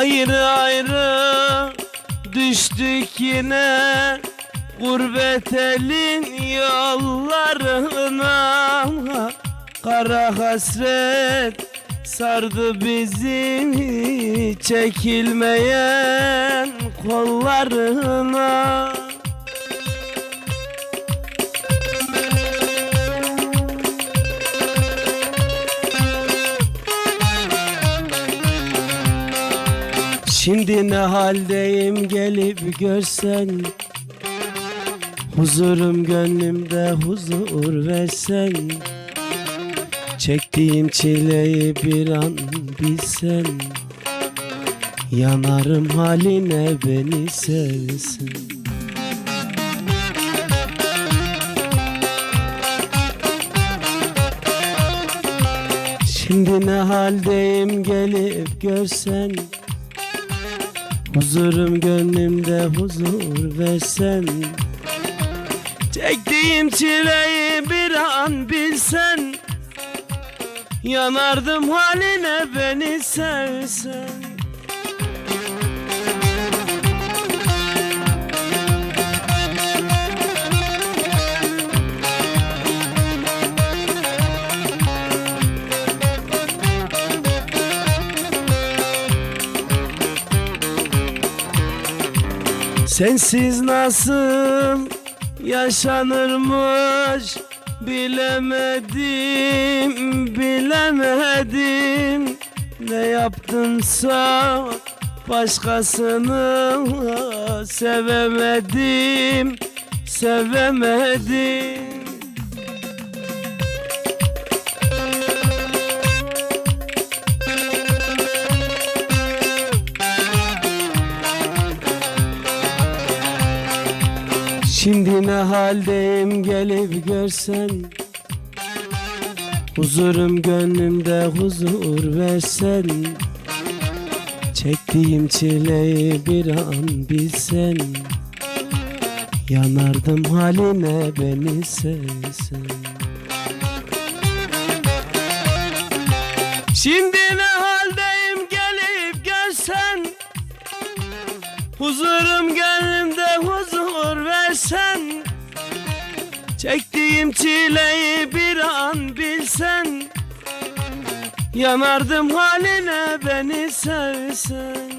Ayrı ayrı düştük yine Gurbet elin yollarına. Kara hasret sardı bizi Çekilmeyen kollarına. Şimdi ne haldeyim gelip görsen? Huzurum gönlümde huzur versen? Çektiğim çileyi bir an bilsen? Yanarım haline beni sevsen Şimdi ne haldeyim gelip görsen Huzurum gönlümde huzur versen. Çektiğim çileyi bir an bilsen. Yanardım haline beni sevsen Sensiz nasıl yaşanırmış bilemedim bilemedim. Ne yaptımsa başkasını sevemedim sevemedim Şimdi ne haldeyim gelip görsen. Huzurum gönlümde huzur versen. Çektiğim çileyi bir an bilsen. Yanardım haline beni sevsen. Şimdi ne haldeyim gelip görsen. Huzurum gönlümde huzur versen Çektiğim çileyi bir an bilsen Yanardım haline beni sevsen